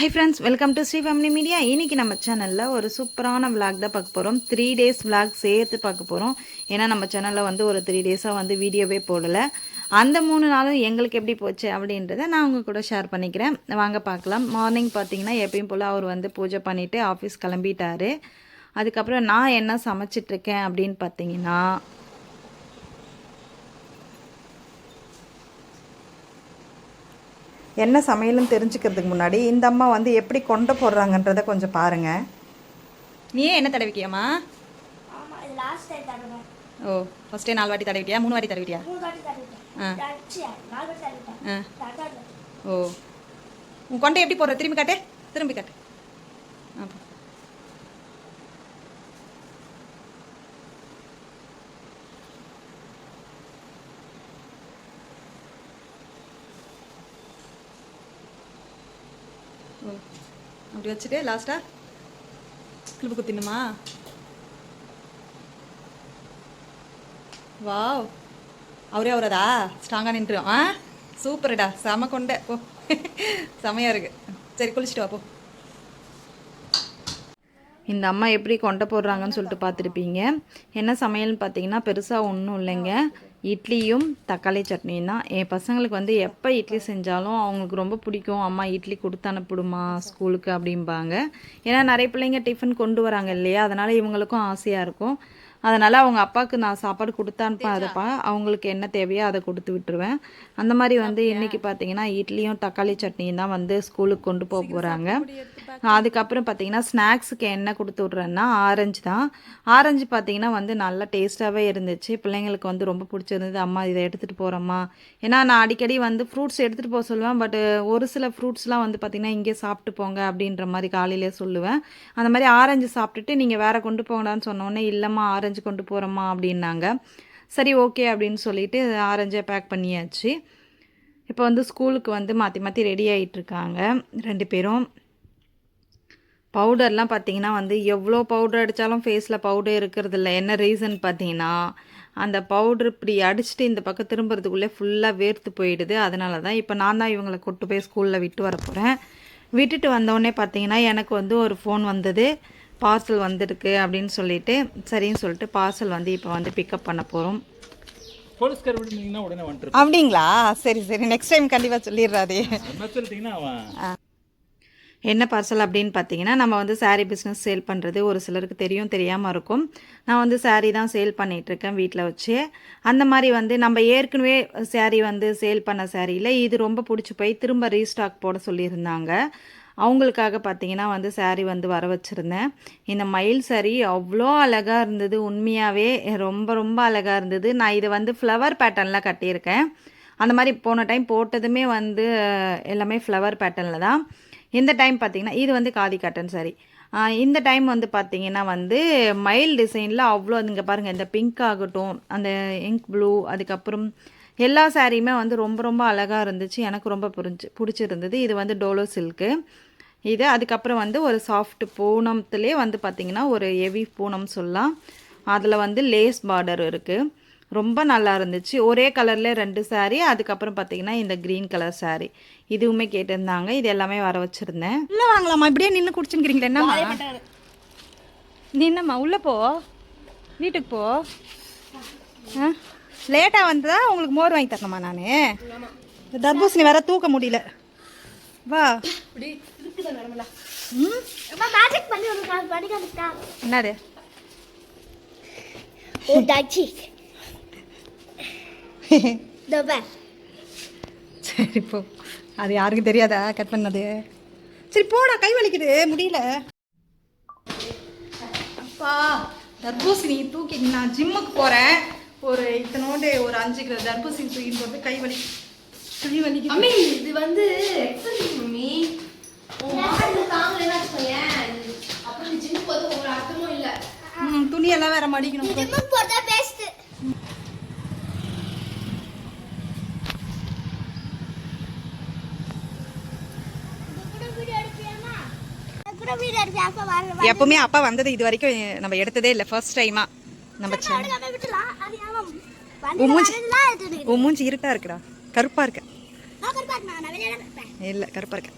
Hi friends welcome to Sri family media இன்னைக்கு நம்ம சேனலில் ஒரு சூப்பரான விளாக் தான் பார்க்க போகிறோம் த்ரீ டேஸ் விளாக் சேர்த்து பார்க்க போகிறோம் ஏன்னா நம்ம சேனலில் வந்து ஒரு த்ரீ டேஸாக வந்து வீடியோவே போடலை. அந்த மூணு நாளும் எங்களுக்கு எப்படி போச்சு அப்படின்றத நான் உங்கள் கூட ஷேர் பண்ணிக்கிறேன். வாங்க பார்க்கலாம். மார்னிங் பார்த்தீங்கன்னா எப்பயும் போல் அவர் வந்து பூஜை பண்ணிவிட்டு ஆஃபீஸ் கிளம்பிட்டாரு. அதுக்கப்புறம் நான் என்ன சமைச்சிட்ருக்கேன் அப்படின்னு பார்த்தீங்கன்னா என்ன சமையல்னு தெரிஞ்சுக்கிறதுக்கு முன்னாடி இந்த அம்மா வந்து எப்படி கொண்டு போடுறாங்கன்றதை கொஞ்சம் பாருங்க. நீ என்ன தடவிட்டியாம்மா? ஆமா இது லாஸ்ட் டைம் தடவை ஓ ஃபஸ்ட்டே நாலு வாட்டி தடவிட்டியா? மூணு வாட்டி தடவிட்டியா? ஆ. ஓ. உன் கொண்டை எப்படி போடுற? திரும்பி காட்டு. திரும்பி காட்டு. அப்படி வச்சுட்டு லாஸ்ட்டாக கிளிப்பு குத்தினுமா? வாவ். அவரே அவரதா? ஸ்ட்ராங்காக நின்றுடும் ஆ? சூப்பர்டா. செம கொண்ட. போ செமையாக இருக்கு. சரி குளிச்சுட்டு வா போ. இந்த அம்மா எப்படி கொண்டை போடுறாங்கன்னு சொல்லிட்டு பார்த்துருப்பீங்க. என்ன சமையல்னு பார்த்தீங்கன்னா பெருசாக ஒன்றும் இல்லைங்க. இட்லியும் தக்காளி சட்னியும் தான். என் பசங்களுக்கு வந்து எப்போ இட்லி செஞ்சாலும் அவங்களுக்கு ரொம்ப பிடிக்கும். அம்மா இட்லி கொடுத்து அனுப்பிடுமா ஸ்கூலுக்கு அப்படிம்பாங்க. ஏன்னா நிறைய பிள்ளைங்க டிஃபன் கொண்டு வராங்க இல்லையா? அதனால் இவங்களுக்கும் ஆசையாக இருக்கும். அதனால் அவங்க அப்பாவுக்கு நான் சாப்பாடு கொடுத்து அனுப்பாதப்பா அவங்களுக்கு என்ன தேவையோ அதை கொடுத்து விட்டுருவேன். அந்த மாதிரி வந்து இன்னைக்கு பார்த்தீங்கன்னா இட்லியும் தக்காளி சட்னியும் தான் வந்து ஸ்கூலுக்கு கொண்டு போக போகிறாங்க அதுக்கப்புறம் பார்த்தீங்கன்னா ஸ்நாக்ஸுக்கு என்ன கொடுத்து விட்றேன்னா ஆரஞ்சு தான். ஆரஞ்சு பார்த்தீங்கன்னா வந்து நல்லா டேஸ்ட்டாகவே இருந்துச்சு. பிள்ளைங்களுக்கு வந்து ரொம்ப பிடிச்சிருந்தது. அம்மா இதை எடுத்துகிட்டு போகிறோம்மா ஏன்னா நான் அடிக்கடி வந்து ஃப்ரூட்ஸ் எடுத்துகிட்டு போக சொல்லுவேன். பட் ஒரு சில ஃப்ரூட்ஸ்லாம் வந்து பார்த்திங்கன்னா இங்கே சாப்பிட்டு போங்க அப்படின்ற மாதிரி காலையிலே சொல்லுவேன். அந்த மாதிரி ஆரஞ்சு சாப்பிட்டுட்டு நீங்கள் வேறு கொண்டு போங்கடான்னு சொன்னோன்னே இல்லைம்மா ஆரஞ்சு கொண்டு போகிறோம்மா அப்படின்னாங்க. சரி ஓகே அப்படின்னு சொல்லிட்டு ஆரஞ்சை பேக் பண்ணியாச்சு. இப்போ வந்து ஸ்கூலுக்கு வந்து மாற்றி மாற்றி ரெடி ஆகிட்டுருக்காங்க ரெண்டு பேரும். பவுடர்லாம் பார்த்தீங்கன்னா வந்து எவ்வளோ பவுடர் அடித்தாலும் ஃபேஸில் பவுடர் இருக்கிறது இல்லை. என்ன ரீசன் பார்த்தீங்கன்னா அந்த பவுடர் இப்படி அடிச்சுட்டு இந்த பக்கம் திரும்புறதுக்குள்ளே ஃபுல்லாக வேர்த்து போயிடுது. அதனால தான் இப்போ நான் தான் இவங்களை கொண்டு போய் ஸ்கூலில் விட்டு வர போகிறேன் விட்டுட்டு வந்தோடனே பார்த்தீங்கன்னா எனக்கு வந்து ஒரு ஃபோன் வந்தது. பார்சல் வந்திருக்கு அப்படின்னு சொல்லிட்டு சரின்னு சொல்லிட்டு பார்சல் வந்து இப்போ வந்து பிக்கப் பண்ண போகிறோம் அப்படிங்களா? சரி சரி. நெக்ஸ்ட் டைம் கண்டிப்பாக அவன்? என்ன பார்சல் அப்படின்னு பார்த்தீங்கன்னா நம்ம வந்து saree பிஸ்னஸ் சேல் பண்ணுறது ஒரு சிலருக்கு தெரியும் தெரியாமல் இருக்கும். நான் வந்து saree தான் சேல் பண்ணிகிட்ருக்கேன் வீட்டில் வச்சு. அந்த மாதிரி வந்து நம்ம ஏற்கனவே saree வந்து சேல் பண்ண சாரியில் இது ரொம்ப பிடிச்சி போய் திரும்ப ரீஸ்டாக் போட சொல்லியிருந்தாங்க. அவங்களுக்காக பார்த்தீங்கன்னா வந்து saree வந்து வர வச்சுருந்தேன். இந்த மயில் saree அவ்வளோ அழகாக இருந்தது. உண்மையாகவே ரொம்ப ரொம்ப அழகாக இருந்தது. நான் இதை வந்து ஃப்ளவர் பேட்டர்னில் கட்டியிருக்கேன். அந்த மாதிரி போன டைம் போட்டதுமே வந்து எல்லாமே ஃப்ளவர் பேட்டர்னில் தான். இந்த டைம் பார்த்திங்கன்னா இது வந்து காதி காட்டன் சாரி இந்த டைம் வந்து பார்த்திங்கன்னா வந்து மயில் டிசைனில் அவ்வளோ இங்கே பாருங்கள் இந்த பிங்க் ஆகட்டும் அந்த இங்க் ப்ளூ அதுக்கப்புறம் எல்லா சாரியுமே வந்து ரொம்ப ரொம்ப அழகாக இருந்துச்சு. எனக்கு ரொம்ப புரிஞ்சு பிடிச்சிருந்தது. இது வந்து டோலோ சில்க்கு இது அதுக்கப்புறம் வந்து ஒரு சாஃப்ட் பூனம்த்துலேயே வந்து பார்த்திங்கன்னா ஒரு ஹெவி பூனம் சொல்லலாம். அதில் வந்து லேஸ் பார்டர் இருக்குது ரொம்ப நல்லா இருந்துச்சு. ஒரே கலர்ல ரெண்டு saree அதுக்கப்புறம் பார்த்தீங்கன்னா இந்த க்ரீன் கலர் saree. இதுவுமே கேட்டிருந்தாங்க. இது எல்லாமே வர வச்சுருந்தேன். இல்லை வாங்கலாமா? இப்படியே நின்று குடிச்சுக்கிறீங்களா என்னம்மா? நீ என்னம்மா உள்ளே போ. வீட்டுக்கு போ. ஆ? லேட்டாக வந்ததா? உங்களுக்கு மோர் வாங்கி தரணுமா நான்? தர்பூசணி வேற தூக்க முடியல. வா. என்னது? ஓ சரி போ. அது யாருக்கும் தெரியாதா? கட் பண்ணது. சரி போடா கை வலிக்குது. முடியல. அப்பா தர்பூசணி தூக்கி நான் ஜிம்முக்கு போகிறேன் ஒரு இத்தனோண்டு ஒரு அஞ்சு கிலோ தர்பூசணி தூக்கிட்டு போகிறது கை வலி இது வந்து எக்ஸசைஸ் மம்மி. வேற மடிக்கணும் ஜிம்முக்கு போறதா பெஸ்ட் கூட வீடியோ எடுப்பியா அப்பா வர எப்பவுமே அப்பா வந்தது இது வரைக்கும் நம்ம எடுத்ததே இல்லை ஃபர்ஸ்ட் டைமா நம்ம உன் மூஞ்சி உன் மூஞ்சி இருட்டா இருக்குடா. கருப்பா இருக்க நான் கருப்பா நான் நான் வெளியே இருப்பேன் இல்லை கருப்பா இருக்க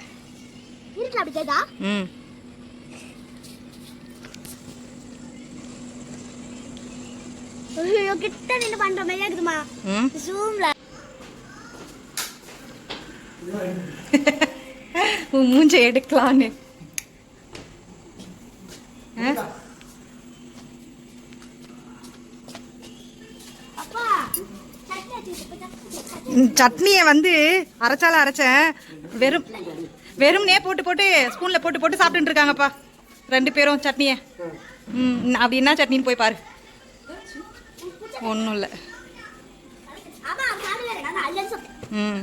வீட்டுல அப்படி கேட்டா ம் ஐயோ கிட்ட நின்று பண்ற மாதிரி இருக்குதுமா ம் ஜூம்ல உன் மூஞ்ச எடுக்கலான்னு ஆ? அப்பா சட்னி வச்சுக்கிட்டு ம், சட்னியை வந்து அரைச்சால அரைச்சேன். வெறும் வெறும்னே போட்டு போட்டு ஸ்பூனில் போட்டு போட்டு சாப்பிட்டுட்டு இருக்காங்கப்பா. ரெண்டு பேரும் சட்னியை. ம் அப்படி என்ன சட்னின்னு போய் பாரு. ஒன்றும் இல்லை. ம்.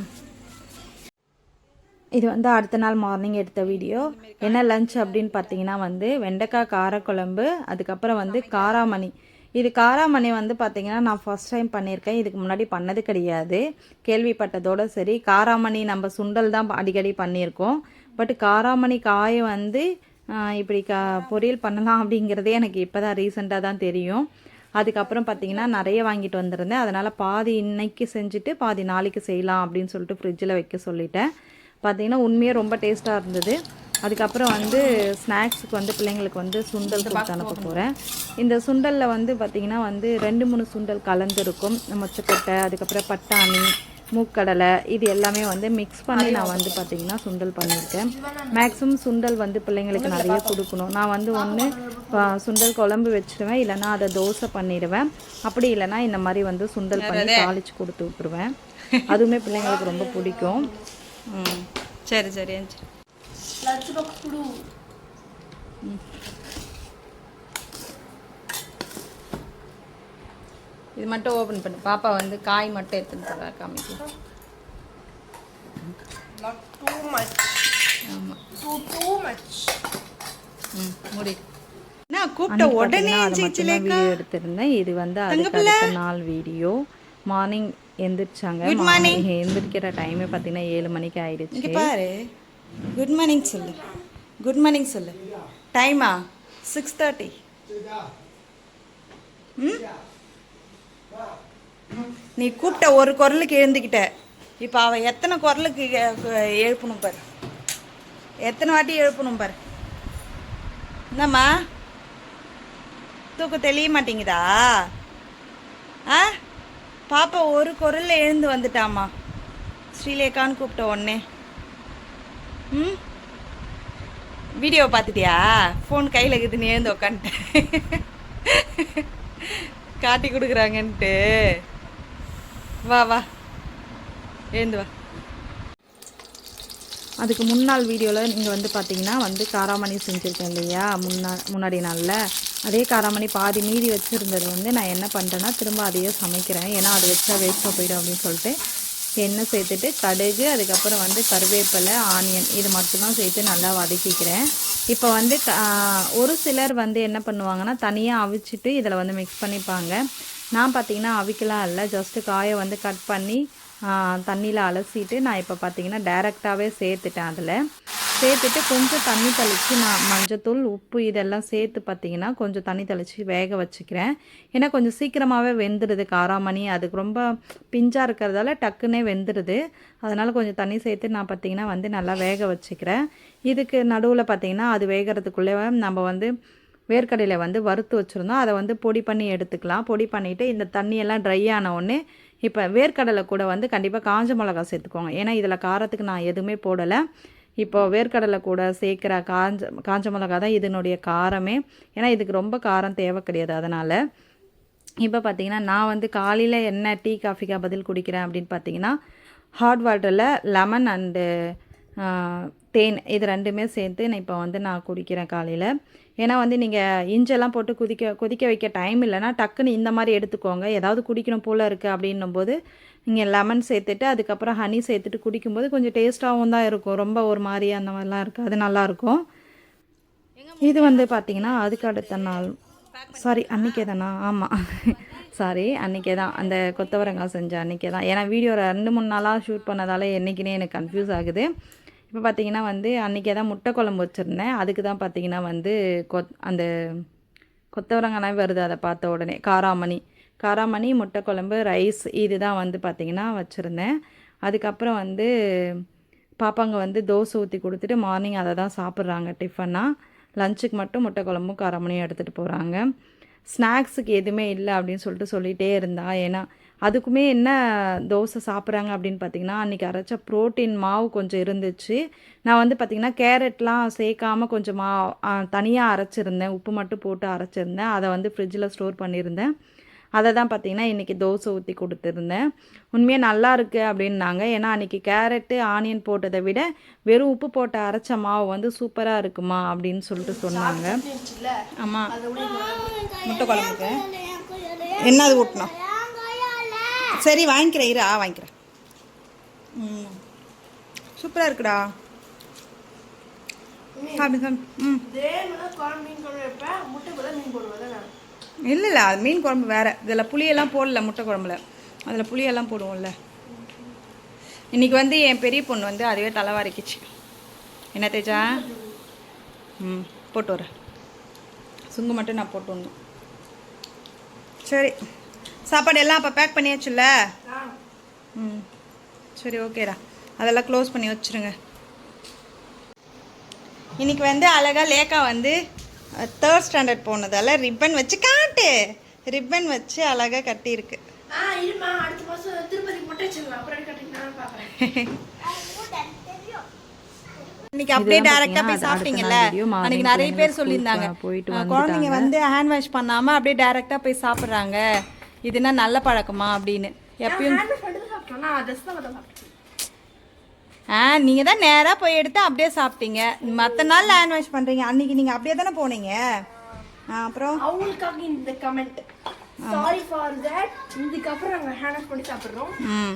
இது வந்து அடுத்த நாள் மார்னிங் எடுத்த வீடியோ என்ன லஞ்ச் அப்படின்னு பார்த்தீங்கன்னா வந்து வெண்டைக்காய் காரக்குழம்பு அதுக்கப்புறம் வந்து காராமணி. இது காராமணி வந்து பார்த்திங்கன்னா நான் ஃபர்ஸ்ட் டைம் பண்ணியிருக்கேன் இதுக்கு முன்னாடி பண்ணது கிடையாது. கேள்விப்பட்டதோட சரி காராமணி நம்ம சுண்டல் தான் அடிக்கடி பண்ணியிருக்கோம் பட் காராமணி காயை வந்து இப்படி கா பொரியல் பண்ணலாம் அப்படிங்கிறதே எனக்கு இப்போ தான் ரீசெண்டாக தான் தெரியும். அதுக்கப்புறம் பார்த்தீங்கன்னா நிறைய வாங்கிட்டு வந்திருந்தேன். அதனால் பாதி இன்னைக்கு செஞ்சுட்டு பாதி நாளைக்கு செய்யலாம் அப்படின்னு சொல்லிட்டு ஃப்ரிட்ஜில் வைக்க சொல்லிட்டேன். பார்த்திங்கன்னா உண்மையாக ரொம்ப டேஸ்ட்டாக இருந்தது. அதுக்கப்புறம் வந்து ஸ்நாக்ஸுக்கு வந்து பிள்ளைங்களுக்கு வந்து சுண்டல் கொடுத்து அனுப்ப போகிறேன் இந்த சுண்டலில் வந்து பார்த்திங்கன்னா வந்து ரெண்டு மூணு சுண்டல் கலந்துருக்கும். மொச்சக்கொட்டை அதுக்கப்புறம் பட்டாணி மூக்கடலை இது எல்லாமே வந்து மிக்ஸ் பண்ணி நான் வந்து பார்த்திங்கன்னா சுண்டல் பண்ணியிருக்கேன். மேக்ஸிமம் சுண்டல் வந்து பிள்ளைங்களுக்கு நிறைய கொடுக்கணும். நான் வந்து ஒன்று சுண்டல் குழம்பு வச்சிருவேன். இல்லைன்னா அதை தோசை பண்ணிடுவேன். அப்படி இல்லைன்னா இந்த மாதிரி வந்து சுண்டல் பண்ணி தாளிச்சு கொடுத்து விட்ருவேன் அதுவுமே பிள்ளைங்களுக்கு ரொம்ப பிடிக்கும். சரி சரி லட்ச பாக்ஸ் குடு. இது மட்டும் ஓப்பன் பண்ணு. பாப்பா வந்து காய் மட்டும் எடுத்துன்னு போகிறா காமிக்கும் not too much. ஆமாம் too too much. ம் முடி. நான் கூப்பிட்ட உடனே வீடியோ எடுத்திருந்தேன். இது வந்து அதுக்கு அடுத்த நாள் வீடியோ. மார்னிங் எந்திரிச்சாங்க. மார்னிங் எந்திரிக்கிற டைமே பார்த்தீங்கன்னா ஏழு மணிக்கு ஆயிடுச்சு. பாரு. குட் மார்னிங் சொல்லு. குட் மார்னிங் சொல்லு. டைமா சிக்ஸ் தேர்ட்டி நீ கூப்பிட்ட ஒரு குரலுக்கு எழுந்துக்கிட்ட. இப்போ அவள் எத்தனை குரலுக்கு எழுப்பணும் பாரு. எத்தனை வாட்டி எழுப்பணும் பாரு. என்னம்மா? தூக்கம் தெளிய மாட்டேங்குதா? ஆ? பாப்பா ஒரு குரல்ல எழுந்து வந்துட்டாம்மா. ஸ்ரீலேகான்னு கூப்பிட்ட உடனே. ம்? வீடியோ பார்த்துட்டியா? ஃபோன் கையில் இருக்குதுன்னு எழுந்து உக்காந்துட்டேன் காட்டி கொடுக்குறாங்கன்ட்டு. வா வா. எழுந்து வா. அதுக்கு முன்னாள் வீடியோவில் நீங்கள் வந்து பார்த்தீங்கன்னா வந்து காராமணி செஞ்சுருக்கேன் இல்லையா? முன்னா முன்னாடி நாளில். அதே காராமணி பாதி மீதி வச்சுருந்தது வந்து நான் என்ன பண்ணுறேன்னா திரும்ப அதையே சமைக்கிறேன். ஏன்னா அது வச்சா வேஸ்ட்டாக போயிடும் அப்படின்னு சொல்லிட்டு எண்ணெய் சேர்த்துட்டு கடுகு அதுக்கப்புறம் வந்து கருவேப்பிலை ஆனியன் இது மட்டும்தான் சேர்த்து நல்லா வதக்கிக்கிறேன். இப்போ வந்து க- ஒரு சிலர் வந்து என்ன பண்ணுவாங்கன்னா தனியாக அவிச்சிட்டு இதில் வந்து மிக்ஸ் பண்ணிப்பாங்க. நான் பார்த்தீங்கன்னா அவிக்கலாம் இல்லை ஜஸ்ட்டு காயை வந்து கட் பண்ணி தண்ணியில் அலசிட்டு நான் இப்போ பார்த்தீங்கன்னா டைரெக்டாகவே சேர்த்துட்டேன் அதில். சேர்த்துட்டு கொஞ்சம் தண்ணி தெளித்து நான் மஞ்சத்தூள் உப்பு இதெல்லாம் சேர்த்து பார்த்தீங்கன்னா கொஞ்சம் தண்ணி தெளித்து வேக வச்சுக்கிறேன். ஏன்னா கொஞ்சம் சீக்கிரமாகவே வெந்துடுது காராமணி. அதுக்கு ரொம்ப பிஞ்சாக இருக்கிறதால டக்குன்னே வெந்துடுது அதனால் கொஞ்சம் தண்ணி சேர்த்து நான் பார்த்தீங்கன்னா வந்து நல்லா வேக வச்சுக்கிறேன். இதுக்கு நடுவில் பார்த்திங்கன்னா அது வேகிறதுக்குள்ளே நம்ம வந்து வேர்க்கடலை வந்து வறுத்து வச்சுருந்தோம். அதை வந்து பொடி பண்ணி எடுத்துக்கலாம். பொடி பண்ணிவிட்டு இந்த தண்ணியெல்லாம் ட்ரை ஆன உடனே இப்போ வேர்க்கடலை கூட வந்து கண்டிப்பாக காஞ்ச மிளகா சேர்த்துக்கோங்க. ஏன்னா இதில் காரத்துக்கு நான் எதுவுமே போடலை. இப்போ வேர்க்கடலை கூட சேர்க்குற காஞ்ச காஞ்ச மிளகா தான் இதனுடைய காரமே. ஏன்னா இதுக்கு ரொம்ப காரம் தேவை கிடையாது அதனால். இப்போ பார்த்தீங்கன்னா நான் வந்து காலையில் என்ன டீ காஃபிக்கா பதில் குடிக்கிறேன் அப்படின்னு பார்த்தீங்கன்னா ஹாட் வாட்டரில் லெமன் அண்டு தேன் இது ரெண்டுமே சேர்த்து நான் இப்போ வந்து நான் குடிக்கிறேன் காலையில். ஏன்னா வந்து நீங்கள் இஞ்செல்லாம் போட்டு கொதிக்க கொதிக்க வைக்க டைம் இல்லைன்னா டக்குன்னு இந்த மாதிரி எடுத்துக்கோங்க. ஏதாவது குடிக்கணும் போல் இருக்குது அப்படின்னும் போது நீங்கள் லெமன் சேர்த்துட்டு அதுக்கப்புறம் ஹனி சேர்த்துட்டு குடிக்கும்போது கொஞ்சம் டேஸ்ட்டாகவும் தான் இருக்கும். ரொம்ப ஒரு மாதிரி அந்த மாதிரிலாம் இருக்குது. அது நல்லாயிருக்கும் இது வந்து பார்த்திங்கன்னா அதுக்கு அடுத்த நாள். சாரி அன்றைக்கே தானா ஆமாம் சாரி அன்றைக்கே தான் அந்த கொத்தவரங்காய் செஞ்ச அன்றைக்கே தான் ஏன்னா வீடியோ ரெண்டு மூணு நாளாக ஷூட் பண்ணதால் என்றைக்குனே எனக்கு கன்ஃபியூஸ் ஆகுது. இப்போ பார்த்தீங்கன்னா வந்து அன்றைக்கே தான் முட்டை குழம்பு வச்சுருந்தேன். அதுக்கு தான் பார்த்தீங்கன்னா வந்து கொத் அந்த கொத்தவரங்காய் வருது. அதை பார்த்த உடனே. காராமணி. காராமணி முட்டை குழம்பு ரைஸ் இது தான் வந்து பார்த்திங்கன்னா வச்சுருந்தேன். அதுக்கப்புறம் வந்து பாப்பாங்க வந்து தோசை ஊற்றி கொடுத்துட்டு மார்னிங் அதை தான் சாப்பிட்றாங்க டிஃபனாக லஞ்சுக்கு மட்டும் முட்டை குழம்பும் காரமணியும் எடுத்துகிட்டு போகிறாங்க ஸ்நாக்ஸுக்கு எதுவுமே இல்லை அப்படின்னு சொல்லிட்டு சொல்லிகிட்டே இருந்தா. ஏன்னா அதுக்குமே என்ன தோசை சாப்பிட்றாங்க அப்படின்னு பார்த்தீங்கன்னா அன்றைக்கி அரைச்ச ப்ரோட்டீன் மாவு கொஞ்சம் இருந்துச்சு. நான் வந்து பார்த்திங்கன்னா கேரட்லாம் சேர்க்காம கொஞ்சம் மா தனியாக அரைச்சிருந்தேன். உப்பு மட்டும் போட்டு அரைச்சிருந்தேன். அதை வந்து ஃப்ரிட்ஜில் ஸ்டோர் பண்ணியிருந்தேன். அதை தான் பார்த்தீங்கன்னா இன்றைக்கி தோசை ஊற்றி கொடுத்துருந்தேன். உண்மையாக நல்லா இருக்குது அப்படின்னாங்க. ஏன்னா அன்றைக்கி கேரட்டு ஆனியன் போட்டதை விட வெறும் உப்பு போட்டு அரைச்ச மாவு வந்து சூப்பராக இருக்குமா அப்படின்னு சொல்லிட்டு சொன்னாங்க. ஆமாம் முட்டை குழம்புக்கு. என்ன அது ஊட்டணும் சரி வாங்கிக்கிறேன். இரு ஆ வாங்கிக்கிறேன். சூப்பராக இருக்குடா. சாப்பிடு சாப்பிடு. ம். இல்லை இல்லை அது மீன் குழம்பு வேறு. இதில் புளியெல்லாம் போடல முட்டை குழம்புல. அதில் புளியெல்லாம் போடுவோம்ல. இன்றைக்கி வந்து என் பெரிய பொண்ணு வந்து அதுவே தலைவாரிக்குச்சு. என்ன தேஜா? ம் போட்டு வரேன் சுங்கு மட்டும் நான் போட்டு வரணும். சரி. சாப்பாடு எல்லாம் அப்போ பேக் பண்ணியாச்சுல்ல? ம் சரி ஓகேடா அதெல்லாம் க்ளோஸ் பண்ணி வச்சுருங்க. இன்றைக்கி வந்து அழகாக லேக்கா வந்து தேர்ட் ஸ்டாண்டர்ட் போனதால ரிப்பன் வச்சு காட்டு. ரிப்பன் வச்சு அழகாக கட்டியிருக்கு. இன்னைக்கு அப்படியே டேரக்டா போய் சாப்பிட்டீங்கல்ல? அன்னைக்கு நிறைய பேர் சொல்லியிருந்தாங்க. குழந்தைங்க வந்து ஹேண்ட் வாஷ் பண்ணாம அப்படியே டேரக்டா போய் சாப்பிட்றாங்க. இதுனா நல்ல பழக்கமா அப்படின்னு. எப்பயும் ஹேண்ட் பண்ணிட்டு சாப்பிட்டோம் நான் அதை தான் மட்டும் சாப்பிட்டேன் ஆ நீங்க தான் நேரா போய் எடுத்து அப்படியே சாப்பிட்டீங்க. மற்ற நாள் ஹேண்ட் வாஷ் பண்றீங்க. அன்னைக்கு நீங்க அப்படியே தானே போனீங்க? அப்புறம்? அவங்களுக்காக இந்த கமெண்ட் சாரி ஃபார் தட் இதுக்கப்புறம் நாங்கள் ஹேண்ட் வாஷ் பண்ணி சாப்பிட்றோம். ம்.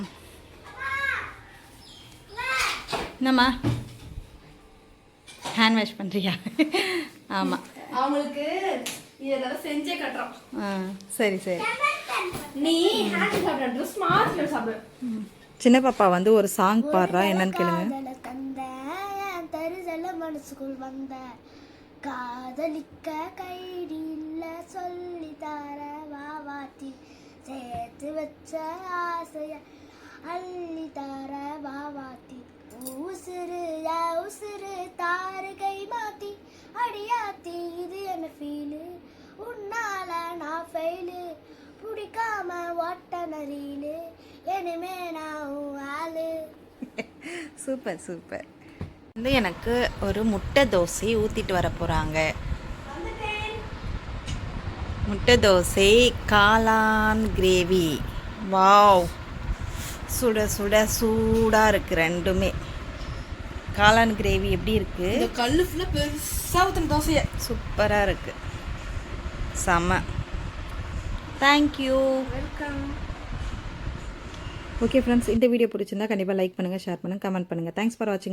என்னம்மா? ஹேண்ட் வாஷ் பண்ணுறியா ஆமாம் அவங்களுக்கு இதெல்லாம் செஞ்சே கட்டுறோம். ஆ சரி சரி. நீ ஹேண்ட் சாப்பிட்ற மாற்றி சாப்பிடு. சின்ன பாப்பா வந்து ஒரு சாங் பாடுறா என்னன்னு கேளுங்க. மனசுக்குள் வந்த காதலிக்க கைடி இல்ல சொல்லி தர வாவாத்தி சேர்த்து வச்ச ஆசைய அள்ளி தர வாவாத்தி உசுறு யா உசுறு தாரு கை மாத்தி அடியாத்தி இது என்ன ஃபீலு உன்னால நான் ஃபெயிலு பிடிக்காம ஓட்ட நரீலு இனிமே நான் ஆளு. Super super. வந்து எனக்கு ஒரு முட்டை தோசை ஊற்றிட்டு வர போகிறாங்க முட்டை தோசை காளான் கிரேவி. வாவ். சுட சுட சூடாக இருக்குது ரெண்டுமே. காளான் கிரேவி எப்படி இருக்குது இந்த கல்லு ஃபுல்லாக பெருசாக ஊற்றின தோசையை. சூப்பராக இருக்குது செம்ம thank you welcome okay friends இந்த வீடியோ பிடிச்சிருந்தா கண்டிப்பாக லைக் பண்ணுங்கள் ஷேர் பண்ணுங்கள் கமெண்ட் பண்ணுங்கள் தேங்க்ஸ் ஃபார் வாட்சிங்